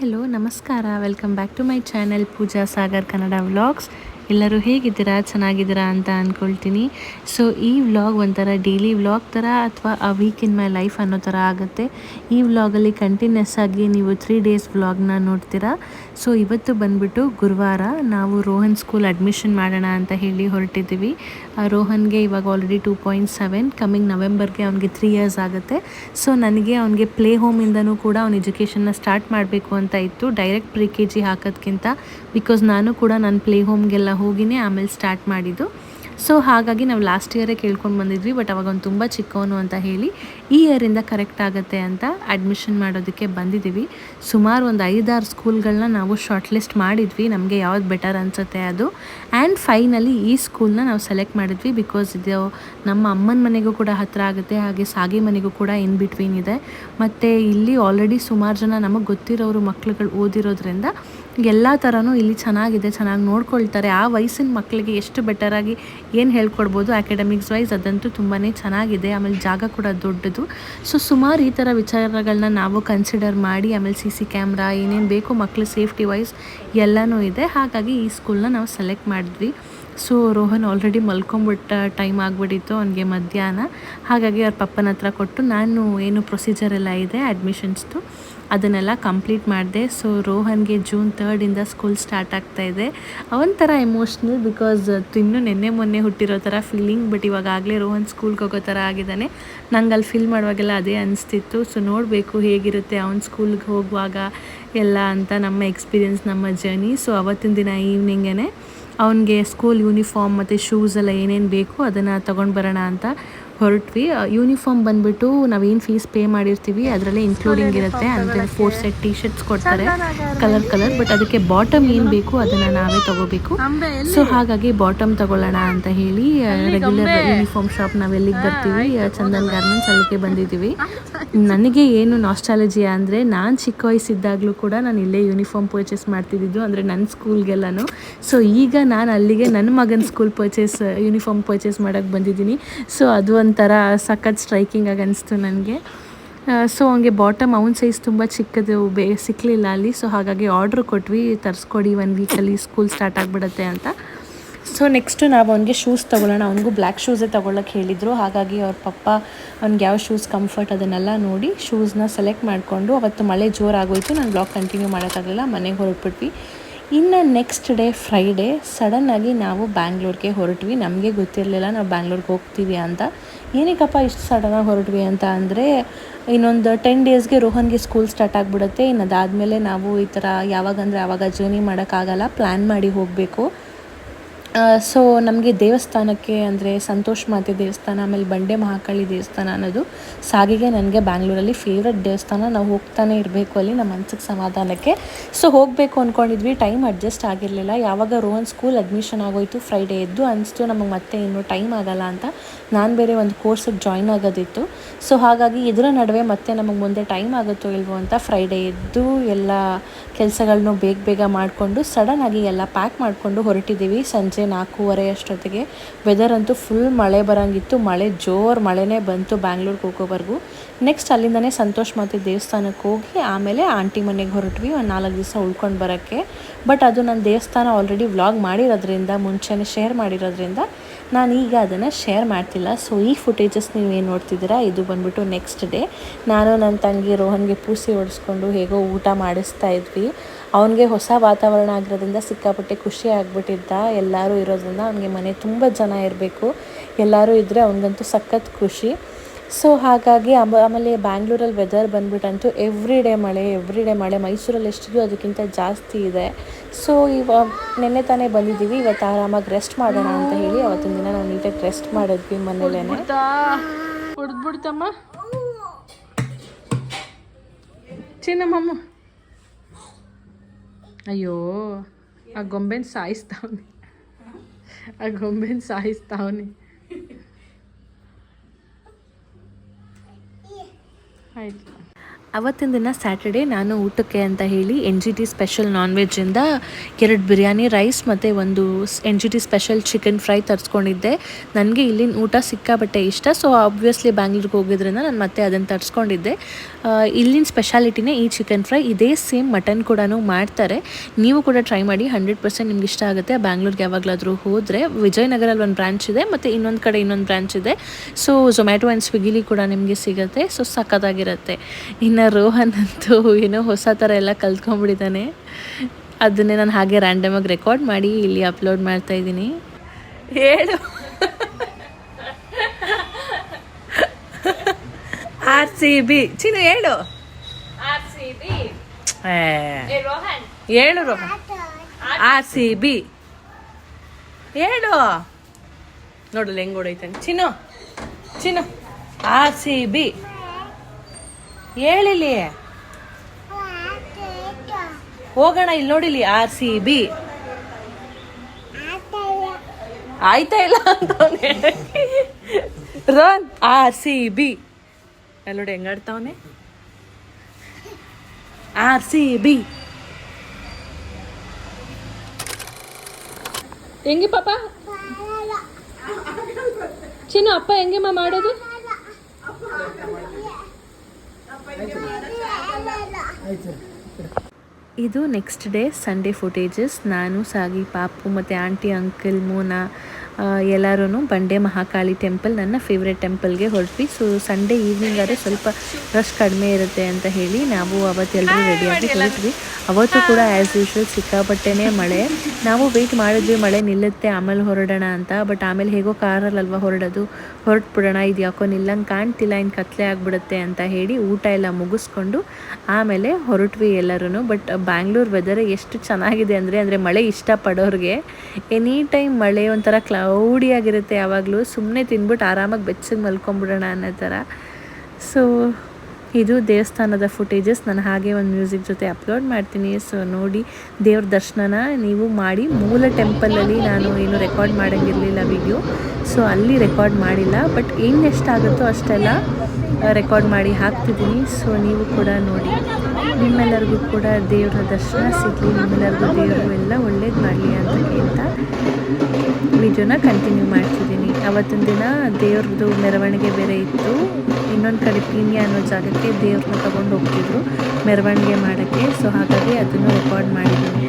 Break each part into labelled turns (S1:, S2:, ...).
S1: Hello, ನಮಸ್ಕಾರ. Welcome back to my channel Pooja Sagar Kannada vlogs. ಎಲ್ಲರೂ ಹೇಗಿದ್ದೀರಾ? ಚೆನ್ನಾಗಿದ್ದೀರಾ ಅಂತ ಅಂದ್ಕೊಳ್ತೀನಿ ಸೊ ಈ ವ್ಲಾಗ್ ಒಂಥರ ಡೈಲಿ ವ್ಲಾಗ್ ಥರ ಅಥವಾ a week in my life ಅನ್ನೋ ಥರ ಆಗುತ್ತೆ. ಈ ವ್ಲಾಗಲ್ಲಿ ಕಂಟಿನ್ಯೂಸ್ ಆಗಿ ನೀವು ತ್ರೀ ಡೇಸ್ ವ್ಲಾಗ್ನ ನೋಡ್ತೀರಾ? ಸೊ ಇವತ್ತು ಬಂದ್ಬಿಟ್ಟು ಗುರುವಾರ ನಾವು ರೋಹನ್ ಸ್ಕೂಲ್ ಅಡ್ಮಿಷನ್ ಮಾಡೋಣ ಅಂತ ಹೇಳಿ ಹೊರಟಿದ್ದೀವಿ. ರೋಹನ್ಗೆ ಇವಾಗ already two point seven coming ನವೆಂಬರ್ಗೆ ಅವ್ನಿಗೆ ತ್ರೀ ಇಯರ್ಸ್ ಆಗುತ್ತೆ. ಸೊ ನನಗೆ ಅವನಿಗೆ ಪ್ಲೇ ಹೋಮಿಂದನೂ ಕೂಡ ಅವ್ನ ಎಜುಕೇಷನ್ನ ಸ್ಟಾರ್ಟ್ ಮಾಡಬೇಕು ಅಂತ ಇತ್ತು. ಡೈರೆಕ್ಟ್ ಪ್ರಿ ಕೆ ಜಿ ಹಾಕೋದ್ಕಿಂತ ಬಿಕಾಸ್ ನಾನು ಕೂಡ ನನ್ನ ಪ್ಲೇ ಹೋಮ್ಗೆಲ್ಲ ಹೋಗಿನೇ ಆಮೇಲೆ ಸ್ಟಾರ್ಟ್ ಮಾಡಿದ್ದು. ಸೊ ಹಾಗಾಗಿ ನಾವು ಲಾಸ್ಟ್ ಇಯರೇ ಕೇಳ್ಕೊಂಡು ಬಂದಿದ್ವಿ ಬಟ್ ಅವಾಗ ಅವ್ನು ತುಂಬ ಚಿಕ್ಕವನು ಅಂತ ಹೇಳಿ, ಈ ಇಯರಿಂದ ಕರೆಕ್ಟ್ ಆಗುತ್ತೆ ಅಂತ ಅಡ್ಮಿಷನ್ ಮಾಡೋದಕ್ಕೆ ಬಂದಿದ್ದೀವಿ. ಸುಮಾರು ಒಂದು ಐದಾರು ಸ್ಕೂಲ್ಗಳನ್ನ ನಾವು ಶಾರ್ಟ್ ಲಿಸ್ಟ್ ಮಾಡಿದ್ವಿ, ನಮಗೆ ಯಾವ್ದು ಬೆಟರ್ ಅನಿಸುತ್ತೆ ಅದು. ಆ್ಯಂಡ್ ಫೈನಲಿ ಈ ಸ್ಕೂಲ್ನ ನಾವು ಸೆಲೆಕ್ಟ್ ಮಾಡಿದ್ವಿ ಬಿಕಾಸ್ ಇದು ನಮ್ಮ ಅಮ್ಮನ ಮನೆಗೂ ಕೂಡ ಹತ್ತಿರ ಆಗುತ್ತೆ, ಹಾಗೆ ಸಾಗಿ ಮನೆಗೂ ಕೂಡ ಇನ್ ಬಿಟ್ವೀನ್ ಇದೆ. ಮತ್ತು ಇಲ್ಲಿ ಆಲ್ರೆಡಿ ಸುಮಾರು ಜನ ನಮಗೆ ಗೊತ್ತಿರೋರು ಮಕ್ಳುಗಳು ಓದಿರೋದ್ರಿಂದ ಎಲ್ಲ ಥರನೂ ಇಲ್ಲಿ ಚೆನ್ನಾಗಿದೆ, ಚೆನ್ನಾಗಿ ನೋಡ್ಕೊಳ್ತಾರೆ. ಆ ವಯಸ್ಸಿನ ಮಕ್ಕಳಿಗೆ ಎಷ್ಟು ಬೆಟರಾಗಿ ಏನು ಹೇಳ್ಕೊಡ್ಬೋದು ಅಕಾಡೆಮಿಕ್ಸ್ ವೈಸ್ ಅದಂತೂ ತುಂಬಾ ಚೆನ್ನಾಗಿದೆ, ಆಮೇಲೆ ಜಾಗ ಕೂಡ ದೊಡ್ಡದು. ಸೊ ಸುಮಾರು ಈ ಥರ ವಿಚಾರಗಳನ್ನ ನಾವು ಕನ್ಸಿಡರ್ ಮಾಡಿ, ಆಮೇಲೆ ಸಿ ಸಿ ಕ್ಯಾಮ್ರಾ ಏನೇನು ಬೇಕು ಮಕ್ಕಳು ಸೇಫ್ಟಿ ವೈಸ್ ಎಲ್ಲನೂ ಇದೆ. ಹಾಗಾಗಿ ಈ ಸ್ಕೂಲ್ನ ನಾವು ಸೆಲೆಕ್ಟ್ ಮಾಡಿದ್ವಿ. ಸೊ ರೋಹನ್ ಆಲ್ರೆಡಿ ಮಲ್ಕೊಂಬಿಟ್ಟ ಟೈಮ್ ಆಗಿಬಿಟ್ಟಿತ್ತು ಅವನಿಗೆ ಮಧ್ಯಾಹ್ನ. ಹಾಗಾಗಿ ಅವ್ರ ಪಪ್ಪನ ಹತ್ರ ಕೊಟ್ಟು ನಾನು ಏನು ಪ್ರೊಸೀಜರ್ ಎಲ್ಲ ಇದೆ ಅಡ್ಮಿಷನ್ಸ್ದು ಅದನ್ನೆಲ್ಲ ಕಂಪ್ಲೀಟ್ ಮಾಡಿದೆ. ಸೊ ರೋಹನ್ಗೆ ಜೂನ್ ತರ್ಡಿಂದ ಸ್ಕೂಲ್ ಸ್ಟಾರ್ಟ್ ಆಗ್ತಾ ಇದೆ. ಒಂಥರ ಎಮೋಷ್ನಲ್ ಬಿಕಾಸ್ ಇನ್ನೂ ನಿನ್ನೆ ಮೊನ್ನೆ ಹುಟ್ಟಿರೋ ಥರ ಫೀಲಿಂಗ್ ಬಟ್ ಇವಾಗಲೇ ರೋಹನ್ ಸ್ಕೂಲ್ಗೆ ಹೋಗೋ ಥರ ಆಗಿದ್ದಾನೆ. ನಂಗೆ ಅಲ್ಲಿ ಫೀಲ್ ಮಾಡುವಾಗೆಲ್ಲ ಅದೇ ಅನಿಸ್ತಿತ್ತು. ಸೊ ನೋಡಬೇಕು ಹೇಗಿರುತ್ತೆ ಅವ್ನು ಸ್ಕೂಲ್ಗೆ ಹೋಗುವಾಗ ಎಲ್ಲ ಅಂತ ನಮ್ಮ ಎಕ್ಸ್ಪೀರಿಯೆನ್ಸ್ ನಮ್ಮ ಜರ್ನಿ ಸೊ ಅವತ್ತಿನ ದಿನ ಈವ್ನಿಂಗೇ ಅವನಿಗೆ ಸ್ಕೂಲ್ ಯೂನಿಫಾರ್ಮ್ ಮತ್ತು ಶೂಸ್ ಎಲ್ಲ ಏನೇನು ಬೇಕು ಅದನ್ನು ತೊಗೊಂಡು ಬರೋಣ ಅಂತ ಹೊರಟ್ವಿ. ಯೂನಿಫಾರ್ಮ್ ಬಂದ್ಬಿಟ್ಟು ನಾವೇನು ಫೀಸ್ ಪೇ ಮಾಡಿರ್ತೀವಿ ಅದರಲ್ಲೇ ಇನ್ಕ್ಲೂಡಿಂಗ್ ಇರುತ್ತೆ. ಅಂದರೆ ಫೋರ್ ಸೆಟ್ ಟಿ ಶರ್ಟ್ಸ್ ಕೊಡ್ತಾರೆ. ಕಲರ್ ಕಲರ್ ಬಟ್ ಅದಕ್ಕೆ ಬಾಟಮ್ ಏನು ಬೇಕು ಅದನ್ನು ನಾವೇ ತಗೋಬೇಕು. ಸೊ ಹಾಗಾಗಿ ಬಾಟಮ್ ತಗೊಳ್ಳೋಣ ಅಂತ ಹೇಳಿ ರೆಗ್ಯುಲರ್ ಯೂನಿಫಾರ್ಮ್ ಶಾಪ್ ನಾವು ಎಲ್ಲಿಗೆ ಬರ್ತೀವಿ? ಚಂದನ್ ಗಾರ್ಮೆಂಟ್ಸ್ ಅಲ್ಲಿಗೆ ಬಂದಿದ್ದೀವಿ. ನನಗೆ ಏನು ನಾಸ್ಟಾಲಜಿ ಅಂದರೆ ನಾನು ಚಿಕ್ಕ ವಯಸ್ಸಿದ್ದಾಗಲೂ ಕೂಡ ನಾನು ಇಲ್ಲೇ ಯೂನಿಫಾರ್ಮ್ ಪರ್ಚೇಸ್ ಮಾಡ್ತಿದ್ದಿದ್ದು ಅಂದರೆ ನನ್ನ ಸ್ಕೂಲ್ಗೆಲ್ಲನೂ ಸೊ ಈಗ ನಾನು ಅಲ್ಲಿಗೆ ನನ್ನ ಮಗನ ಸ್ಕೂಲ್ ಪರ್ಚೇಸ್ ಯೂನಿಫಾರ್ಮ್ ಪರ್ಚೇಸ್ ಮಾಡೋಕ್ಕೆ ಬಂದಿದ್ದೀನಿ. ಸೊ ಅದು ಒಂಥರ ಸಖತ್ ಸ್ಟ್ರೈಕಿಂಗ್ ಆಗಿ ಅನಿಸ್ತು ನನಗೆ. ಸೊ ಹಂಗೆ ಬಾಟಮ್ ಅವ್ನ ಸೈಜ್ ತುಂಬ ಚಿಕ್ಕದು, ಬೇ ಸಿಕ್ಕಲಿಲ್ಲ ಅಲ್ಲಿ. ಸೊ ಹಾಗಾಗಿ ಆರ್ಡ್ರ್ ಕೊಟ್ವಿ, ತರಿಸ್ಕೊಡಿ ಒನ್ ವೀಕಲ್ಲಿ ಸ್ಕೂಲ್ ಸ್ಟಾರ್ಟ್ ಆಗಿಬಿಡುತ್ತೆ ಅಂತ. ಸೊ ನೆಕ್ಸ್ಟು ನಾವು ಅವನಿಗೆ ಶೂಸ್ ತೊಗೊಳ್ಳೋಣ. ಅವನಿಗೂ ಬ್ಲ್ಯಾಕ್ ಶೂಸೇ ತೊಗೊಳಕ್ಕೆ ಹೇಳಿದರು. ಹಾಗಾಗಿ ಅವ್ರ ಪಪ್ಪ ಅವ್ನಿಗೆ ಯಾವ ಶೂಸ್ ಕಂಫರ್ಟ್ ಅದನ್ನೆಲ್ಲ ನೋಡಿ ಶೂಸ್ನ ಸೆಲೆಕ್ಟ್ ಮಾಡಿಕೊಂಡು ಅವತ್ತು ಮಳೆ ಜೋರಾಗೋಯಿತು. ನಾನು ಬ್ಲಾಗ್ ಕಂಟಿನ್ಯೂ ಮಾಡೋಕ್ಕಾಗಲಿಲ್ಲ ಮನೆಗೆ ಹೊರಟ್ಬಿಟ್ವಿ. ಇನ್ನು ನೆಕ್ಸ್ಟ್ ಡೇ ಫ್ರೈಡೇ ಸಡನ್ನಾಗಿ ನಾವು ಬ್ಯಾಂಗ್ಳೂರ್ಗೆ ಹೊರಟ್ವಿ. ನಮಗೆ ಗೊತ್ತಿರಲಿಲ್ಲ ನಾವು ಬ್ಯಾಂಗ್ಳೂರ್ಗೆ ಹೋಗ್ತೀವಿ ಅಂತ. ಏನಕ್ಕಪ್ಪ ಇಷ್ಟು ಸಡನ್ನಾಗಿ ಹೊರಟ್ವಿ ಅಂತ ಅಂದರೆ, ಇನ್ನೊಂದು ಟೆನ್ ಡೇಸ್ಗೆ ರೋಹನ್ಗೆ ಸ್ಕೂಲ್ ಸ್ಟಾರ್ಟ್ ಆಗಿಬಿಡುತ್ತೆ. ಇನ್ನು ಅದಾದಮೇಲೆ ನಾವು ಈ ಥರ ಯಾವಾಗಂದರೆ ಆವಾಗ ಜರ್ನಿ ಮಾಡೋಕ್ಕಾಗಲ್ಲ. ಪ್ಲ್ಯಾನ್ ಮಾಡಿ ಹೋಗಬೇಕು. ಸೊ ನಮಗೆ ದೇವಸ್ಥಾನಕ್ಕೆ ಅಂದರೆ ಸಂತೋಷ್ ಮಾತೆ ದೇವಸ್ಥಾನ, ಆಮೇಲೆ ಬಂಡೆ ಮಹಾಕಾಳಿ ದೇವಸ್ಥಾನ ಅನ್ನೋದು ಸಾಗಿಗೆ ನನಗೆ ಬ್ಯಾಂಗ್ಳೂರಲ್ಲಿ ಫೇವ್ರೆಟ್ ದೇವಸ್ಥಾನ. ನಾವು ಹೋಗ್ತಾನೆ ಇರಬೇಕು ಅಲ್ಲಿ ನಮ್ಮ ಮನ್ಸಿಗೆ ಸಮಾಧಾನಕ್ಕೆ. ಸೊ ಹೋಗಬೇಕು ಅಂದ್ಕೊಂಡಿದ್ವಿ ಟೈಮ್ ಅಡ್ಜಸ್ಟ್ ಆಗಿರಲಿಲ್ಲ. ಯಾವಾಗ ರೋಹನ್ ಸ್ಕೂಲ್ ಅಡ್ಮಿಷನ್ ಆಗೋಯ್ತು ಫ್ರೈಡೇ ಎದ್ದು ಅನಿಸ್ತು, ನಮಗೆ ಮತ್ತೆ ಇನ್ನೂ ಟೈಮ್ ಆಗಲ್ಲ ಅಂತ. ನಾನು ಬೇರೆ ಒಂದು ಕೋರ್ಸಿಗೆ ಜಾಯ್ನ್ ಆಗೋದಿತ್ತು. ಸೊ ಹಾಗಾಗಿ ಇದರ ನಡುವೆ ಮತ್ತೆ ನಮಗೆ ಮುಂದೆ ಟೈಮ್ ಆಗುತ್ತೋ ಇಲ್ವೋ ಅಂತ ಫ್ರೈಡೇ ಎದ್ದು ಎಲ್ಲ ಕೆಲಸಗಳನ್ನೂ ಬೇಗ ಬೇಗ ಮಾಡಿಕೊಂಡು ಸಡನ್ನಾಗಿ ಎಲ್ಲ ಪ್ಯಾಕ್ ಮಾಡಿಕೊಂಡು ಹೊರಟಿದ್ದೀವಿ ಸಂಜೆ ನಾಲ್ಕೂವರೆ ಅಷ್ಟೊತ್ತಿಗೆ. ವೆದರ್ ಅಂತೂ ಫುಲ್ ಮಳೆ ಬರೋಂಗಿತ್ತು. ಮಳೆ ಜೋರು ಮಳೆನೇ ಬಂತು ಬ್ಯಾಂಗ್ಳೂರ್ಗೆ ಹೋಗೋವರೆಗೂ. ನೆಕ್ಸ್ಟ್ ಅಲ್ಲಿಂದನೇ ಸಂತೋಷ್ ಮಾತೆ ದೇವಸ್ಥಾನಕ್ಕೆ ಹೋಗಿ ಆಮೇಲೆ ಆಂಟಿ ಮನೆಗೆ ಹೊರಟ್ವಿ. ಒಂದು ನಾಲ್ಕು ದಿವಸ ಉಳ್ಕೊಂಡು ಬರೋಕ್ಕೆ. ಬಟ್ ಅದು ನನ್ನ ದೇವಸ್ಥಾನ ಆಲ್ರೆಡಿ ವ್ಲಾಗ್ ಮಾಡಿರೋದ್ರಿಂದ, ಮುಂಚೆನೇ ಶೇರ್ ಮಾಡಿರೋದ್ರಿಂದ ನಾನು ಈಗ ಅದನ್ನು ಶೇರ್ ಮಾಡ್ತಿಲ್ಲ. ಸೊ ಈ ಫುಟೇಜಸ್ ನೀವು ಏನು ನೋಡ್ತಿದ್ದೀರಾ? ಇದು ಬಂದ್ಬಿಟ್ಟು ನೆಕ್ಸ್ಟ್ ಡೇ ನಾನು ನನ್ನ ತಂಗಿ ರೋಹನ್ಗೆ ಪೂಸಿ ಹೊಡೆಸ್ಕೊಂಡು ಹೇಗೋ ಊಟ ಮಾಡಿಸ್ತಾ ಇದ್ವಿ. ಅವನಿಗೆ ಹೊಸ ವಾತಾವರಣ ಆಗಿರೋದ್ರಿಂದ ಸಿಕ್ಕಾಪಟ್ಟೆ ಖುಷಿ ಆಗಿಬಿಟ್ಟಿದ್ದ. ಎಲ್ಲರೂ ಇರೋದ್ರಿಂದ ಅವನಿಗೆ ಮನೆ ತುಂಬ ಜನ ಇರಬೇಕು. ಎಲ್ಲರೂ ಇದ್ದರೆ ಅವನಿಗಂತೂ ಸಖತ್ ಖುಷಿ. ಸೊ ಹಾಗಾಗಿ ಆಮೇಲೆ ಬ್ಯಾಂಗ್ಳೂರಲ್ಲಿ ವೆದರ್ ಬಂದ್ಬಿಟ್ಟಂತೂ ಎವ್ರಿ ಡೇ ಮಳೆ ಎವ್ರಿ ಡೇ ಮಳೆ. ಮೈಸೂರಲ್ಲಿ ಎಷ್ಟಿದೆಯೋ ಅದಕ್ಕಿಂತ ಜಾಸ್ತಿ ಇದೆ. ಸೊ ಇವಾಗ ನೆನ್ನೆ ತಾನೇ ಬಂದಿದ್ದೀವಿ. ಇವತ್ತು ಆರಾಮಾಗಿ ರೆಸ್ಟ್ ಮಾಡೋಣ ಅಂತ ಹೇಳಿ ಅವತ್ತಿನ ದಿನ ನಾವು ನೀಟಾಗಿ ರೆಸ್ಟ್ ಮಾಡಿದ್ವಿ ಮನೇಲೇ ಹೊಡೆದ್ಬಿಡ್ತಮ್ಮ ಚಿನ್ನಮ್ಮ अयो आ गोबे साइजावनी आ गोबे साइजावनी हाई ಅವತ್ತಿನ ದಿನ ಸ್ಯಾಟರ್ಡೇ ನಾನು ಊಟಕ್ಕೆ ಅಂತ ಹೇಳಿ N G T special non ವೆಜ್ಜಿಂದ ಎರಡು ಬಿರಿಯಾನಿ ರೈಸ್ ಮತ್ತು ಒಂದು N G T special chicken fry ತರಿಸ್ಕೊಂಡಿದ್ದೆ. ನನಗೆ ಇಲ್ಲಿನ ಊಟ ಸಿಕ್ಕಾಬಟ್ಟೆ ಇಷ್ಟ ಸೊ ಆಬ್ವಿಯಸ್ಲಿ ಬ್ಯಾಂಗ್ಳೂರ್ಗೆ ಹೋಗಿದ್ರಿಂದ ನಾನು ಮತ್ತೆ ಅದನ್ನು ತರಿಸ್ಕೊಂಡಿದ್ದೆ. ಇಲ್ಲಿನ ಸ್ಪೆಷಾಲಿಟಿನೇ ಈ ಚಿಕನ್ ಫ್ರೈ ಇದೇ ಸೇಮ್ ಮಟನ್ ಕೂಡ ಮಾಡ್ತಾರೆ. ನೀವು ಕೂಡ ಟ್ರೈ ಮಾಡಿ ಹಂಡ್ರೆಡ್ ಪರ್ಸೆಂಟ್ ನಿಮ್ಗೆ ಇಷ್ಟ ಆಗುತ್ತೆ. ಬ್ಯಾಂಗ್ಳೂರ್ಗೆ ಯಾವಾಗಲಾದರೂ ಹೋದರೆ ವಿಜಯನಗರಲ್ಲಿ ಒಂದು ಬ್ರ್ಯಾಂಚ್ ಇದೆ, ಮತ್ತು ಇನ್ನೊಂದು ಕಡೆ ಇನ್ನೊಂದು ಬ್ರ್ಯಾಂಚ್ ಇದೆ. ಸೊ ಝೊಮ್ಯಾಟೊ ಆ್ಯಂಡ್ ಸ್ವಿಗ್ಗಿಲಿ ಕೂಡ ನಿಮಗೆ ಸಿಗುತ್ತೆ ಸೊ ಸಖತ್ತಾಗಿರುತ್ತೆ. ಇನ್ನು ರೋಹನ್ ಅಂತೂ ಏನೋ ಹೊಸ ಥರ ಎಲ್ಲ ಕಲ್ತ್ಕೊಂಡ್ಬಿಟ್ಟಿದ್ದಾನೆ ಅದನ್ನೇ ನಾನು ಹಾಗೆ ರ್ಯಾಂಡಮಾಗಿ ರೆಕಾರ್ಡ್ ಮಾಡಿ ಇಲ್ಲಿ ಅಪ್ಲೋಡ್ ಮಾಡ್ತಾ ಇದ್ದೀನಿ. ಹೇಳು. ಆರ್ ಸಿ ಬಿ ಚಿನ್ನು ಹೇಳು. ಹೇಳು ರೋಹನ್. ಆರ್ ಸಿ ಬಿ ಹೇಳು. ನೋಡಲ್ಲ ಹೆಂಗ್ ಹೊಡೈತಾನೆ. Chinnu Chinnu. R C B ಹೇಳಿಲಿ. ಹೋಗೋಣ ಇಲ್ಲಿ ನೋಡಿಲಿ ಆರ್ ಸಿ ಬಿ ಆಯ್ತಾ ಇಲ್ಲ ಅಂತ ರನ್ ಆರ್ ಸಿ ಬಿ ಅಲ್ಲಿ ನೋಡಿ ಹೆಂಗಾಡ್ತಾವನೆ ಆರ್ ಸಿ ಬಿ ಹೆಂಗೆ ಪಾಪ? ಚಿನ್ನು, ಅಪ್ಪ ಹೆಂಗೆಮ್ಮ ಮಾಡೋದು? ಇದು ನೆಕ್ಸ್ಟ್ ಡೇ ಸಂಡೇ ಫುಟೇಜಸ್ ನಾನು ಸಾಗಿ ಪಾಪು ಮತ್ತು ಆಂಟಿ ಅಂಕಲ್ ಮೋನಾ ಎಲ್ಲರೂ ಬಂಡೆ ಮಹಾಕಾಳಿ ಟೆಂಪಲ್ ನನ್ನ ಫೇವ್ರೆಟ್ ಟೆಂಪಲ್ಗೆ ಹೊರಟ್ವಿ. ಸೊ ಸಂಡೇ ಈವ್ನಿಂಗ್ ಆದರೆ ಸ್ವಲ್ಪ ರಶ್ ಕಡಿಮೆ ಇರುತ್ತೆ ಅಂತ ಹೇಳಿ ನಾವು ಅವತ್ತೆಲ್ಲರೂ ರೆಡಿಯಾಗಿ ಹೊರಟ್ವಿ ಅವತ್ತು ಕೂಡ ಆ್ಯಸ್ ಯೂಶ್ವಲ್ ಸಿಕ್ಕಾಪಟ್ಟೆನೇ ಮಳೆ. ನಾವು ವೆಯ್ಟ್ ಮಾಡಿದ್ವಿ ಮಳೆ ನಿಲ್ಲುತ್ತೆ ಆಮೇಲೆ ಹೊರಡೋಣ ಅಂತ. ಬಟ್ ಆಮೇಲೆ ಹೇಗೋ ಕಾರಲ್ಲಲ್ವ ಹೊರಡೋದು. ಹೊರಟ್ಬಿಡೋಣ ಇದು ಯಾಕೋ ನಿಲ್ಲಂಗೆ ಕಾಣ್ತಿಲ್ಲ ಇನ್ನು ಕತ್ಲೆ ಆಗಿಬಿಡುತ್ತೆ ಅಂತ ಹೇಳಿ ಊಟ ಎಲ್ಲ ಮುಗಿಸ್ಕೊಂಡು ಆಮೇಲೆ ಹೊರಟ್ವಿ ಎಲ್ಲರೂ ಬಟ್ ಬ್ಯಾಂಗ್ಳೂರ್ ವೆದರ್ ಎಷ್ಟು ಚೆನ್ನಾಗಿದೆ ಅಂದರೆ ಅಂದರೆ ಮಳೆ ಇಷ್ಟಪಡೋರಿಗೆ ಎನಿ ಟೈಮ್ ಮಳೆ ಒಂಥರ ಕ್ಲೌಡಿ ಆಗಿರುತ್ತೆ ಯಾವಾಗಲೂ. ಸುಮ್ಮನೆ ತಿಂದ್ಬಿಟ್ಟು ಆರಾಮಾಗಿ ಬೆಚ್ಚಗೆ ಮಲ್ಕೊಂಬಿಡೋಣ ಅನ್ನೋ ಥರ. ಸೊ ಇದು ದೇವಸ್ಥಾನದ ಫುಟೇಜಸ್ ನಾನು ಹಾಗೆ ಒಂದು ಮ್ಯೂಸಿಕ್ ಜೊತೆ ಅಪ್ಲೋಡ್ ಮಾಡ್ತೀನಿ. ಸೊ ನೋಡಿ, ದೇವ್ರ ದರ್ಶನನ ನೀವು ಮಾಡಿ. ಮೂಲ ಟೆಂಪಲಲ್ಲಿ ನಾನು ಏನು ರೆಕಾರ್ಡ್ ಮಾಡೋಂಗಿರಲಿಲ್ಲ ವಿಡಿಯೋ ಸೊ ಅಲ್ಲಿ ರೆಕಾರ್ಡ್ ಮಾಡಿಲ್ಲ. ಬಟ್ ಏನು ಎಷ್ಟಾಗುತ್ತೋ ಅಷ್ಟೆಲ್ಲ ರೆಕಾರ್ಡ್ ಮಾಡಿ ಹಾಕ್ತಿದ್ದೀನಿ. ಸೊ ನೀವು ಕೂಡ ನೋಡಿ. ನಿಮ್ಮೆಲ್ಲರಿಗೂ ಕೂಡ ದೇವರ ದರ್ಶನ ಸಿಗಲಿ. ನಿಮ್ಮೆಲ್ಲರಿಗೂ ದೇವರು ಎಲ್ಲ ಒಳ್ಳೇದು ಮಾಡಲಿ ಅಂತ ಕೇಳ್ತಾ ವಿಡಿಯೋನ ಕಂಟಿನ್ಯೂ ಮಾಡ್ತಿದ್ದೀನಿ. ಅವತ್ತಿನ ದಿನ ದೇವ್ರದ್ದು ಮೆರವಣಿಗೆ ಬೇರೆ ಇತ್ತು. ಇನ್ನೊಂದು ಕಡೆ ಪೀಣ್ಯ ಅನ್ನೋ ಜಾಗಕ್ಕೆ ದೇವ್ರನ್ನ ತಗೊಂಡು ಹೋಗ್ತಿದ್ರು ಮೆರವಣಿಗೆ ಮಾಡೋಕ್ಕೆ. ಸೊ ಹಾಗಾಗಿ ಅದನ್ನು ರೆಕಾರ್ಡ್ ಮಾಡಿದ್ದೀನಿ.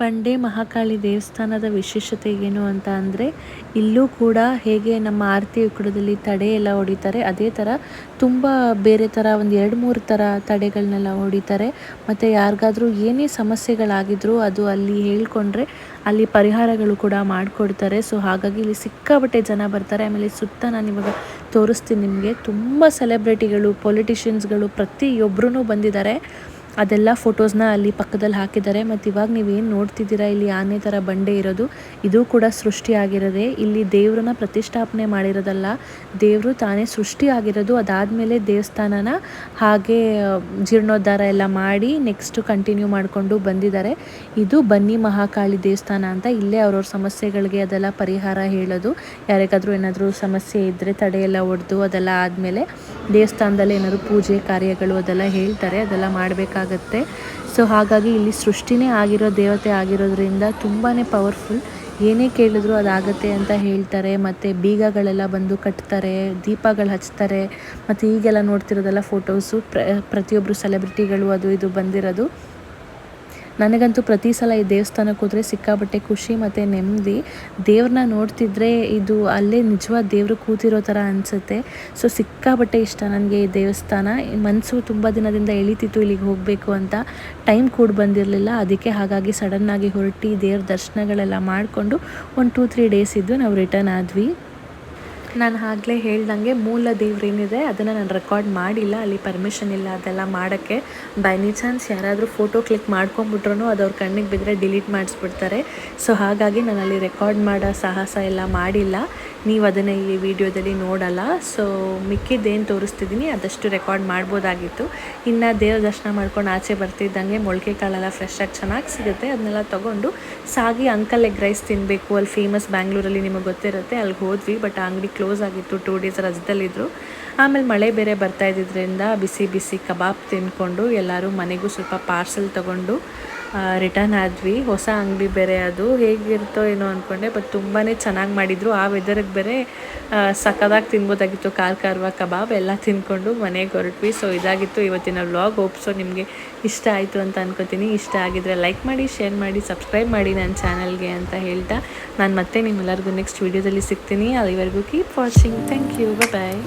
S1: ಬಂಡೆ ಮಹಾಕಾಳಿ ದೇವಸ್ಥಾನದ ವಿಶೇಷತೆ ಏನು ಅಂತ ಅಂದರೆ, ಇಲ್ಲೂ ಕೂಡ ಹೇಗೆ ನಮ್ಮ ಆರತಿ ಉಕ್ಕಡದಲ್ಲಿ ತಡೆ ಎಲ್ಲ ಹೊಡಿತಾರೆ, ಅದೇ ಥರ ತುಂಬ ಬೇರೆ ಥರ ಒಂದು ಎರಡು ಮೂರು ಥರ ತಡೆಗಳನ್ನೆಲ್ಲ ಹೊಡಿತಾರೆ. ಮತ್ತು ಯಾರಿಗಾದರೂ ಏನೇ ಸಮಸ್ಯೆಗಳಾಗಿದ್ರೂ ಅದು ಅಲ್ಲಿ ಹೇಳ್ಕೊಂಡ್ರೆ ಅಲ್ಲಿ ಪರಿಹಾರಗಳು ಕೂಡ ಮಾಡಿಕೊಡ್ತಾರೆ. ಸೊ ಹಾಗಾಗಿ ಇಲ್ಲಿ ಸಿಕ್ಕಾಬಟ್ಟೆ ಜನ ಬರ್ತಾರೆ. ಆಮೇಲೆ ಸುತ್ತ ನಾನು ಇವಾಗ ತೋರಿಸ್ತೀನಿ ನಿಮಗೆ. ತುಂಬ ಸೆಲೆಬ್ರಿಟಿಗಳು ಪೊಲಿಟಿಷಿಯನ್ಸ್ಗಳು ಪ್ರತಿಯೊಬ್ಬರೂ ಬಂದಿದ್ದಾರೆ. ಅದೆಲ್ಲ ಫೋಟೋಸ್ನ ಅಲ್ಲಿ ಪಕ್ಕದಲ್ಲಿ ಹಾಕಿದ್ದಾರೆ. ಮತ್ತು ಇವಾಗ ನೀವೇನು ನೋಡ್ತಿದ್ದೀರಾ? ಇಲ್ಲಿ ಆನೆ ಥರ ಬಂಡೆ ಇರೋದು. ಇದು ಕೂಡ ಸೃಷ್ಟಿಯಾಗಿರೋದೇ. ಇಲ್ಲಿ ದೇವ್ರನ್ನ ಪ್ರತಿಷ್ಠಾಪನೆ ಮಾಡಿರೋದಲ್ಲ. ದೇವರು ತಾನೇ ಸೃಷ್ಟಿ ಆಗಿರೋದು ಅದಾದಮೇಲೆ ದೇವಸ್ಥಾನನ ಹಾಗೆ ಜೀರ್ಣೋದ್ಧಾರ ಎಲ್ಲ ಮಾಡಿ ನೆಕ್ಸ್ಟ್ ಕಂಟಿನ್ಯೂ ಮಾಡಿಕೊಂಡು ಬಂದಿದ್ದಾರೆ. ಇದು ಬನ್ನಿ ಮಹಾಕಾಳಿ ದೇವಸ್ಥಾನ ಅಂತ ಇಲ್ಲೇ ಅವ್ರವ್ರ ಸಮಸ್ಯೆಗಳಿಗೆ ಅದೆಲ್ಲ ಪರಿಹಾರ ಹೇಳೋದು. ಯಾರಿಗಾದರೂ ಏನಾದರೂ ಸಮಸ್ಯೆ ಇದ್ದರೆ ತಡೆಯೆಲ್ಲ ಎಲ್ಲ ಒಡೆದು ಅದೆಲ್ಲ ಆದಮೇಲೆ ದೇವಸ್ಥಾನದಲ್ಲಿ ಏನಾದರೂ ಪೂಜೆ ಕಾರ್ಯಗಳು ಅದೆಲ್ಲ ಹೇಳ್ತಾರೆ. ಅದೆಲ್ಲ ಮಾಡಬೇಕಾಗತ್ತೆ ಸೊ ಹಾಗಾಗಿ ಇಲ್ಲಿ ಸೃಷ್ಟಿನೇ ಆಗಿರೋ, ದೇವತೆ ಆಗಿರೋದ್ರಿಂದ ತುಂಬಾ ಪವರ್ಫುಲ್ ಏನೇ ಕೇಳಿದ್ರು ಅದಾಗತ್ತೆ ಅಂತ ಹೇಳ್ತಾರೆ. ಮತ್ತು ಬೀಗಗಳೆಲ್ಲ ಬಂದು ಕಟ್ತಾರೆ, ದೀಪಗಳು ಹಚ್ತಾರೆ. ಮತ್ತು ಈಗೆಲ್ಲ ನೋಡ್ತಿರೋದೆಲ್ಲ ಫೋಟೋಸು ಪ್ರ ಪ್ರತಿಯೊಬ್ಬರು ಸೆಲೆಬ್ರಿಟಿಗಳು ಅದು ಇದು ಬಂದಿರೋದು. ನನಗಂತೂ ಪ್ರತಿ ಸಲ ಈ ದೇವಸ್ಥಾನಕ್ಕೆ ಹೋದರೆ ಸಿಕ್ಕಾಬಟ್ಟೆ ಖುಷಿ ಮತ್ತು ನೆಮ್ಮದಿ. ದೇವ್ರನ್ನ ನೋಡ್ತಿದ್ರೆ ಇದು ಅಲ್ಲೇ ನಿಜವಾದ ದೇವರು ಕೂತಿರೋ ಥರ ಅನಿಸುತ್ತೆ. ಸೊ ಸಿಕ್ಕಾಬಟ್ಟೆ ಇಷ್ಟ ನನಗೆ ಈ ದೇವಸ್ಥಾನ. ಮನಸ್ಸು ತುಂಬ ದಿನದಿಂದ ಎಳಿತಿತ್ತು ಇಲ್ಲಿಗೆ ಹೋಗಬೇಕು ಅಂತ. ಟೈಮ್ ಕೂಡ ಬಂದಿರಲಿಲ್ಲ. ಅದಕ್ಕೆ ಹಾಗಾಗಿ ಸಡನ್ನಾಗಿ ಹೊರಟಿ ದೇವ್ರ ದರ್ಶನಗಳೆಲ್ಲ ಮಾಡಿಕೊಂಡು ಒಂದು ಟೂ ತ್ರೀ ಡೇಸ್ ಇದ್ದು ನಾವು ರಿಟರ್ನ್ ಆದ್ವಿ. ನಾನು ಆಗಲೇ ಹೇಳ್ದಂಗೆ ಮೂಲ ದೇವ್ರು ಏನಿದೆ ಅದನ್ನು ನಾನು ರೆಕಾರ್ಡ್ ಮಾಡಿಲ್ಲ, ಅಲ್ಲಿ ಪರ್ಮಿಷನ್ ಇಲ್ಲ ಅದೆಲ್ಲ ಮಾಡೋಕ್ಕೆ. ಬೈ ಎನಿ ಚಾನ್ಸ್ ಯಾರಾದರೂ ಫೋಟೋ ಕ್ಲಿಕ್ ಮಾಡ್ಕೊಂಬಿಟ್ರು ಅದು ಅವ್ರ ಕಣ್ಣಿಗೆ ಬಿದ್ದರೆ ಡಿಲೀಟ್ ಮಾಡಿಸ್ಬಿಡ್ತಾರೆ. ಸೊ ಹಾಗಾಗಿ ನಾನು ಅಲ್ಲಿ ರೆಕಾರ್ಡ್ ಮಾಡೋ ಸಾಹಸ ಎಲ್ಲ ಮಾಡಿಲ್ಲ. ನೀವು ಅದನ್ನು ಈ ವಿಡಿಯೋದಲ್ಲಿ ನೋಡಲ್ಲ. ಸೊ ಮಿಕ್ಕಿದ್ದೇನು ತೋರಿಸ್ತಿದ್ದೀನಿ ಅದಷ್ಟು ರೆಕಾರ್ಡ್ ಮಾಡ್ಬೋದಾಗಿತ್ತು. ಇನ್ನು ದೇವ್ರ ದರ್ಶನ ಮಾಡ್ಕೊಂಡು ಆಚೆ ಬರ್ತಿದ್ದಂಗೆ ಮೊಳಕೆ ಕಾಳೆಲ್ಲ ಫ್ರೆಶಾಗಿ ಚೆನ್ನಾಗಿ ಸಿಗುತ್ತೆ. ಅದನ್ನೆಲ್ಲ ತೊಗೊಂಡು ಸಾಗಿ ಅಂಕಲ್ ಎಗ್ ರೈಸ್ ತಿನ್ನಬೇಕು ಅಲ್ಲಿ ಫೇಮಸ್ ಬ್ಯಾಂಗ್ಳೂರಲ್ಲಿ ನಿಮಗೆ ಗೊತ್ತಿರುತ್ತೆ ಅಲ್ಲಿಗೆ ಹೋದ್ವಿ ಬಟ್ ಆ ಅಂಗಡಿ ಕ್ಲೋಸ್ ಆಗಿತ್ತು ಟೂ ಡೇಸ್ ರಜದಲ್ಲಿದ್ದರು ಆಮೇಲೆ ಮಳೆ ಬೇರೆ ಬರ್ತಾ ಇದ್ದಿದ್ದರಿಂದ ಬಿಸಿ ಬಿಸಿ ಕಬಾಬ್ ತಿನ್ಕೊಂಡು ಎಲ್ಲರೂ ಮನೆಗೂ ಸ್ವಲ್ಪ ಪಾರ್ಸೆಲ್ ತೊಗೊಂಡು ರಿಟರ್ನ್ ಆದ್ವಿ. ಹೊಸ ಅಂಗಡಿ ಬೇರೆ ಅದು. ಹೇಗಿರುತ್ತೋ ಏನೋ ಅಂದ್ಕೊಂಡೆ ಬಟ್ ತುಂಬಾ ಚೆನ್ನಾಗಿ ಮಾಡಿದರು. ಆ ವೆದರಿಗೆ ಬೇರೆ ಸಖದಾಗಿ ತಿನ್ಬೋದಾಗಿತ್ತು. ಕಾರ್ ಕಾರ್ವ, ಕಬಾಬ್ ಎಲ್ಲ ತಿನ್ಕೊಂಡು ಮನೆಗೆ ಹೊರಟ್ವಿ. ಸೊ ಇದಾಗಿತ್ತು ಇವತ್ತಿನ ವ್ಲಾಗ್ ಹೋಪ್ಸೋ ನಿಮಗೆ ಇಷ್ಟ ಆಯಿತು ಅಂತ ಅನ್ಕೋತೀನಿ. ಇಷ್ಟ ಆಗಿದ್ರೆ ಲೈಕ್ ಮಾಡಿ ಶೇರ್ ಮಾಡಿ ಸಬ್ಸ್ಕ್ರೈಬ್ ಮಾಡಿ ನನ್ನ ಚಾನಲ್ಗೆ ಅಂತ ಹೇಳ್ತಾ. ನಾನು ಮತ್ತೆ ನಿಮ್ಮೆಲ್ಲರಿಗೂ ನೆಕ್ಸ್ಟ್ ವೀಡಿಯೋದಲ್ಲಿ ಸಿಗ್ತೀನಿ. ಅಲ್ಲಿವರೆಗೂ keep watching thank you bye